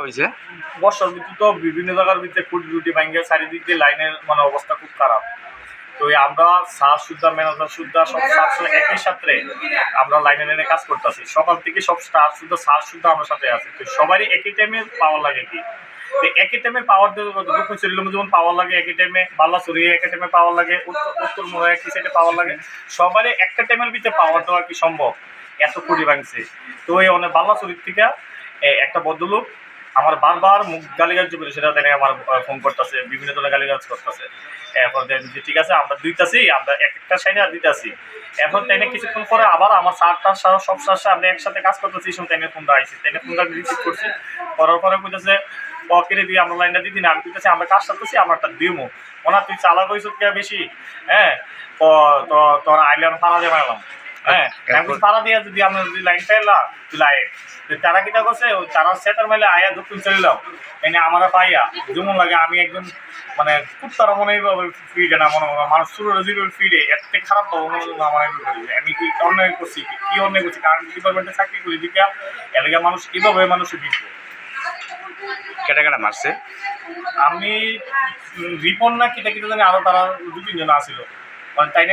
হয়েছে? বর্ষার ঋতু তো বিভিন্ন জায়গার ভিতরে খুঁটি টুটি ভাঙ্গে চারিদিক দিয়ে লাইনের মানে অবস্থা খুব খারাপ। তো আমরা স্যার সুদ্ধা ম্যানেজার সুদ্ধা, সব স্টাফ একই সাথে আমরা লাইনে লাইনে কাজ করতেছি। সকাল থেকে সব স্টাফ শুদ্ধ স্যার শুদ্ধ আমার সাথে আছে। তো সবারই একই টাইমে পাওয়ার লাগে কি? একই টাইমে পাওয়ার দক্ষিণ চল্লিম যেমন পাওয়ার লাগে, একই টাইমে বাল্লা চুরি একই টাইমে পাওয়ার লাগে, উত্তর মোড়া একই সাইডে পাওয়ার লাগে। সবারই একটা টাইমের ভিতরে পাওয়ার দেওয়া কি সম্ভব? এত কোটি ভাঙছে। তো এই অনেক বাল্লা চুরির থেকে একটা ভদ্রলোক আমার বারবার মুখ গালিগাজ করে সেটা তাই আমার ফোন করতেছে, বিভিন্ন ধরনের গালিগাজ করতেছে। এরপর দেন যে, ঠিক আছে, আমরা দুইটাছি, আমরা এক একটা সাইডে আর দুইটাছি। এখন তাই কিছুক্ষণ পরে আবার আমার চারটা সব সাথে আমরা একসাথে কাজ করতেছি, এই সময় তাই ফোনটা আইসি তাই ফোনটা রিসিভ করছি। করার পরে কইতেছে পকেটে দিয়ে আমরা লাইনটা দিদি না। আমি কইতেছি, আমরা কাজ করতেছি আমরা একটা দিমু। ওনার তুই চালা কইছ কে বেশি? হ্যাঁ তো, তোর আইলাম ফাড়া দিয়ে মারলাম। হ্যাঁ কইছি, দিয়ে যদি আমরা যদি লাইন চাইলা তো তারা কিটা করছে ওই তারা সেটার মেলে আয়া দক্ষিণ চলিলাম এনে আমার পাইয়া যেমন লাগে আমি একদম মানে খুব তারা মনে হয় ফিডে না মনে হয় মানুষ শুরু যেভাবে ফিডে থেকে খারাপ পাবো মনে আমার। আমি কি অন্যায় করছি কি? অন্যায় করছি? কারণ ডিপার্টমেন্টে চাকরি করি দিকে এলাকা মানুষ এভাবে মানুষের দিচ্ছে কেটে কেটে মারছে? আমি রিপন না কিটা কিটা জানি আরও তারা দু তিনজন আসিল। মানে তাই